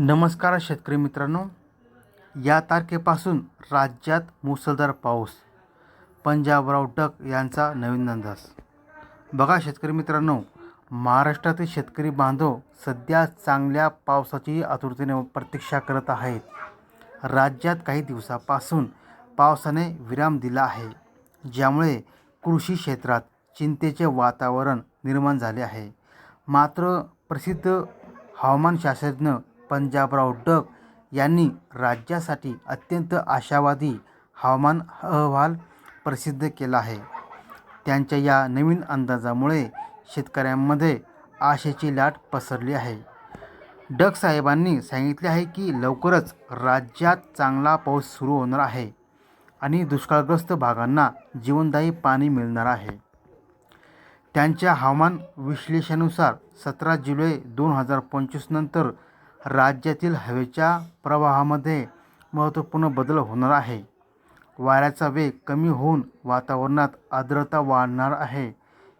नमस्कार शेतकरी मित्रांनो. या तारखेपासून राज्यात मुसळधार पाऊस. पंजाबराव डक यांचा नवीन अंदाज. बघा शेतकरी मित्रांनो महाराष्ट्रातील शेतकरी बांधव सध्या चांगल्या पावसाची आतुरतेने प्रतीक्षा करत आहेत. राज्यात काही दिवसापासून पावसाने विराम दिला आहे. ज्यामुळे कृषी क्षेत्रात चिंतेचे वातावरण निर्माण झाले आहे. मात्र प्रसिद्ध हवामान शास्त्रज्ञ पंजाबराव डग यांनी राज्यासाठी अत्यंत आशावादी हवामान अहवाल प्रसिद्ध केला आहे. त्यांच्या या नवीन अंदाजामुळे शेतकऱ्यांमध्ये आशेची लाट पसरली आहे. डग साहेबांनी सांगितले आहे की लवकरच राज्यात चांगला पाऊस सुरू होणार आहे आणि दुष्काळग्रस्त भागांना जीवनदायी पाणी मिळणार आहे. त्यांच्या हवामान विश्लेषणानुसार सतरा जुलै दोन हजार पंचवीसनंतर राज्यातील हवेच्या प्रवाहामध्ये महत्त्वपूर्ण बदल होणार आहे. वाऱ्याचा वेग कमी होऊन वातावरणात आर्द्रता वाढणार आहे.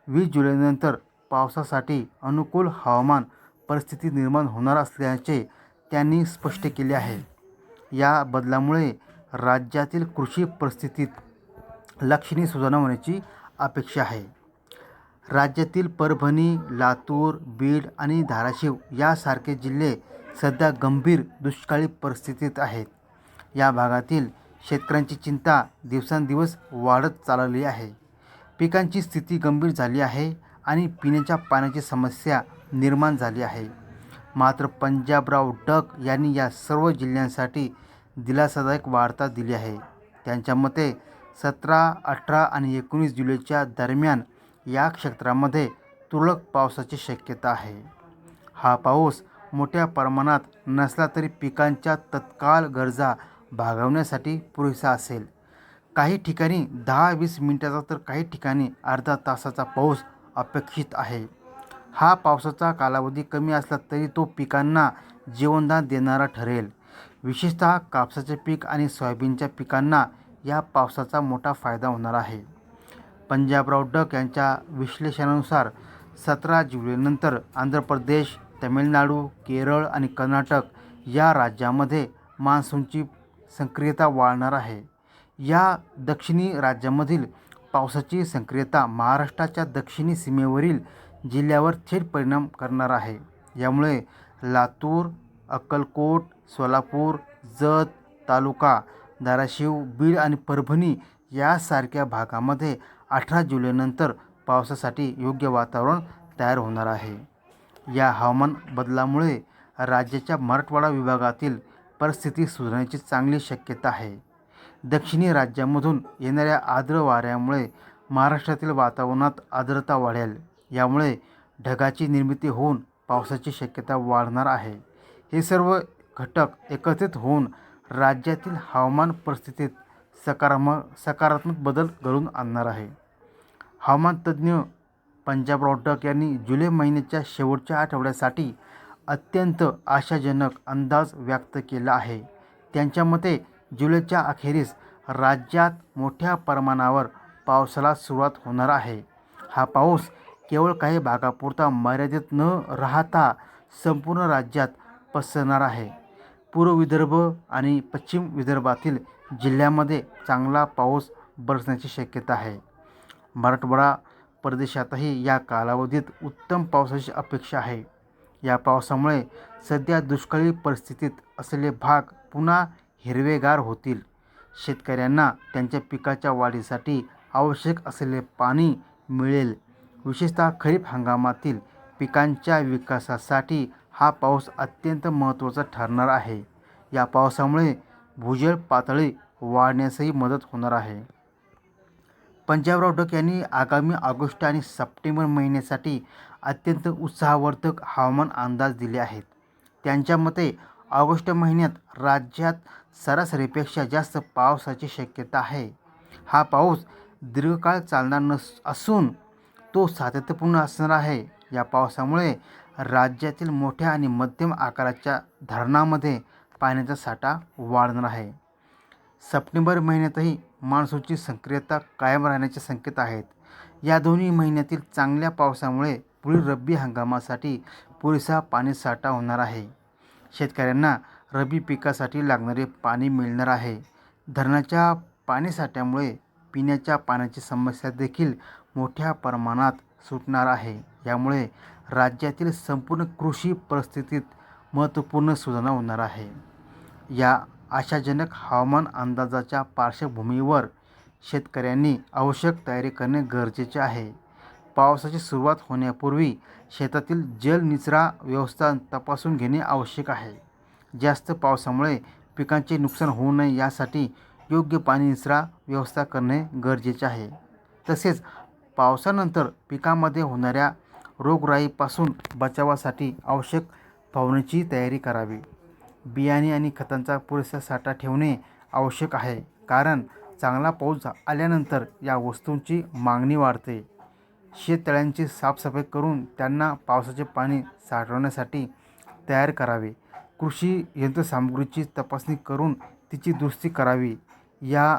वीस जुलैनंतर पावसासाठी अनुकूल हवामान परिस्थिती निर्माण होणार असल्याचे त्यांनी स्पष्ट केले आहे. या बदलामुळे राज्यातील कृषी परिस्थितीत लक्षणीय सुधारणा होण्याची अपेक्षा आहे. राज्यातील परभणी लातूर बीड आणि धाराशिव यासारखे जिल्हे सध्या गंभीर दुष्काळी परिस्थितीत आहेत या भागातील शेतकऱ्यांची चिंता दिवसेंदिवस वाढत चालली आहे. पिकांची स्थिती गंभीर झाली आहे आणि पिण्याच्या पाण्याची समस्या निर्माण झाली आहे. मात्र पंजाबराव डक यांनी या सर्व जिल्ह्यांसाठी दिलासादायक वार्ता दिली आहे. त्यांच्या मते सतरा अठरा आणि एकोणीस जुलैच्या दरम्यान या क्षेत्रामध्ये तुरळक पावसाची शक्यता आहे. हा पाऊस मोठ्या प्रमाणात नसला तरी पिकांच्या तत्काळ गरजा भागवण्यासाठी पुरेसा असेल. काही ठिकाणी दहा वीस मिनिटाचा तर काही ठिकाणी अर्धा तासाचा पाऊस अपेक्षित आहे. हा पावसाचा कालावधी कमी असला तरी तो पिकांना जीवनदान देणारा ठरेल. विशेषतः कापसाचे पीक आणि सोयाबीनच्या पिकांना या पावसाचा मोठा फायदा होणार आहे. पंजाबराव डक यांच्या विश्लेषणानुसार सतरा जुलैनंतर आंध्र प्रदेश तमिळनाडू केरळ आणि कर्नाटक या राज्यामध्ये मान्सूनची सक्रियता वाढणार आहे. या दक्षिणी राज्यामधील पावसाची सक्रियता महाराष्ट्राच्या दक्षिणी सीमेवरील जिल्ह्यावर थेट परिणाम करणार आहे. यामुळे लातूर अक्कलकोट सोलापूर जत तालुका धाराशिव बीड आणि परभणी यासारख्या भागामध्ये अठरा जुलैनंतर पावसासाठी योग्य वातावरण तयार होणार आहे. या हवामान बदलामुळे राज्याच्या मराठवाडा विभागातील परिस्थिती सुधारण्याची चांगली शक्यता आहे. दक्षिणी राज्यामधून येणाऱ्या आर्द्र वाऱ्यामुळे महाराष्ट्रातील वातावरणात आर्द्रता वाढेल. यामुळे ढगाची निर्मिती होऊन पावसाची शक्यता वाढणार आहे. हे सर्व घटक एकत्रित होऊन राज्यातील हवामान परिस्थितीत सकारात्मक सकारात्मक बदल घडून आणणार आहे. हवामान तज्ज्ञ पंजाब डक यांनी जुलै महिन्याच्या शेवटच्या आठवड्यासाठी अत्यंत आशाजनक अंदाज व्यक्त केला आहे. त्यांच्या मते जुलैच्या अखेरीस राज्यात मोठ्या प्रमाणावर पावसाला सुरुवात होणार आहे. हा पाऊस केवळ काही भागापुरता मर्यादित न राहता संपूर्ण राज्यात पसरणार आहे. पूर्व विदर्भ आणि पश्चिम विदर्भातील जिल्ह्यामध्ये चांगला पाऊस बरसण्याची शक्यता आहे. मराठवाडा प्रदेशातही या कालावधीत उत्तम पावसाची अपेक्षा आहे. या पावसामुळे सध्या दुष्काळी परिस्थितीत असलेले भाग पुन्हा हिरवेगार होतील. शेतकऱ्यांना त्यांच्या पिकाच्या वाढीसाठी आवश्यक असलेले पाणी मिळेल. विशेषतः खरीप हंगामातील पिकांच्या विकासासाठी हा पाऊस अत्यंत महत्त्वाचा ठरणार आहे. या पावसामुळे भूजल पातळी वाढण्यासही मदत होणार आहे. पंजाबराव डक यांनी आगामी ऑगस्ट आणि सप्टेंबर महिन्यासाठी अत्यंत उत्साहवर्धक हवामान अंदाज दिले आहेत. त्यांच्या मते ऑगस्ट महिन्यात राज्यात सरासरीपेक्षा जास्त पावसाची शक्यता आहे. हा पाऊस दीर्घकाळ चालणार नस असून तो सातत्यपूर्ण असणार आहे. या पावसामुळे राज्यातील मोठ्या आणि मध्यम आकाराच्या धरणामध्ये पाण्याचा साठा वाढणार आहे. सप्टेंबर महिन्यातही मान्सूनची सक्रियता कायम राहण्याचे संकेत आहेत. या दोन्ही महिन्यातील चांगल्या पावसामुळे पुढील रब्बी हंगामासाठी पुरेसा पाणीसाठा होणार आहे. शेतकऱ्यांना रब्बी पिकासाठी लागणारे पाणी मिळणार आहे. धरणाच्या पाणीसाठ्यामुळे पिण्याच्या पाण्याची समस्या देखील मोठ्या प्रमाणात सुटणार आहे. यामुळे राज्यातील संपूर्ण कृषी परिस्थितीत महत्त्वपूर्ण सुधारणा होणार आहे. या आशाजनक हवामान अंदाजाच्या पार्श्वभूमीवर शेतकऱ्यांनी आवश्यक तयारी करणे गरजेचे आहे. पावसाची सुरुवात होण्यापूर्वी शेतातील जलनिचरा व्यवस्था तपासून घेणे आवश्यक आहे. जास्त पावसामुळे पिकांचे नुकसान होऊ नये यासाठी योग्य पाणी निचरा व्यवस्था करणे गरजेचे आहे. तसेच पावसानंतर पिकामध्ये होणाऱ्या रोगराईपासून बचावासाठी आवश्यक फवारणीची तयारी करावी. बियाणे आणि खतांचा पुरेसा साठा ठेवणे आवश्यक आहे. कारण चांगला पाऊस आल्यानंतर या वस्तूंची मागणी वाढते. शेततळ्यांची साफसफाई करून त्यांना पावसाचे पाणी साठवण्यासाठी तयार करावे. कृषी यंत्रसामग्रीची तपासणी करून तिची दुरुस्ती करावी. या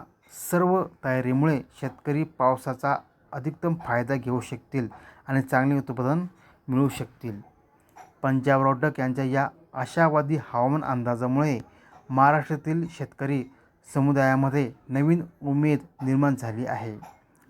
सर्व तयारीमुळे शेतकरी पावसाचा अधिकतम फायदा घेऊ शकतील आणि चांगले उत्पादन मिळवू शकतील. पंजाबराव डक यांच्या या आशावादी हवामान अंदाजामुळे महाराष्ट्रातील शेतकरी समुदायामध्ये नवीन उमेद निर्माण झाली आहे.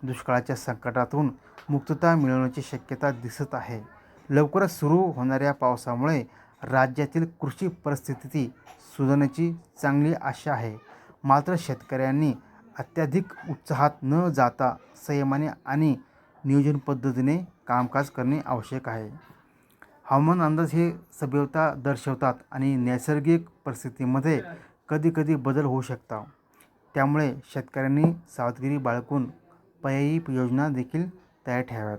दुष्काळाच्या संकटातून मुक्तता मिळवण्याची शक्यता दिसत आहे. लवकरच सुरू होणाऱ्या पावसामुळे राज्यातील कृषी परिस्थिती सुधारण्याची चांगली आशा आहे. मात्र शेतकऱ्यांनी अत्याधिक उत्साहात न जाता संयमाने आणि नियोजन पद्धतीने कामकाज करणे आवश्यक आहे. हवामान अंदाज हे सभ्यता दर्शवतात आणि नैसर्गिक परिस्थितीमध्ये कधीकधी बदल होऊ शकतात. त्यामुळे शेतकऱ्यांनी सावधगिरी बाळगून पर्यायी योजना देखील तयार ठेवाव्यात.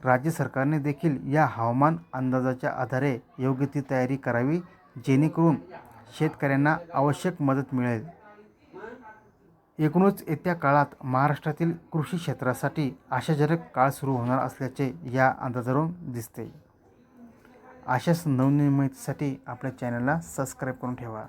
राज्य सरकारने देखील या हवामान अंदाजाच्या आधारे योग्य ती तयारी करावी जेणेकरून शेतकऱ्यांना आवश्यक मदत मिळेल. एकूणच येत्या काळात महाराष्ट्रातील कृषी क्षेत्रासाठी आशाजनक काळ सुरू होणार असल्याचे या अंदाजावरून दिसते. अशाच नवनवीन माहितीसाठी आपल्या चॅनलला सबस्क्राईब करून ठेवा.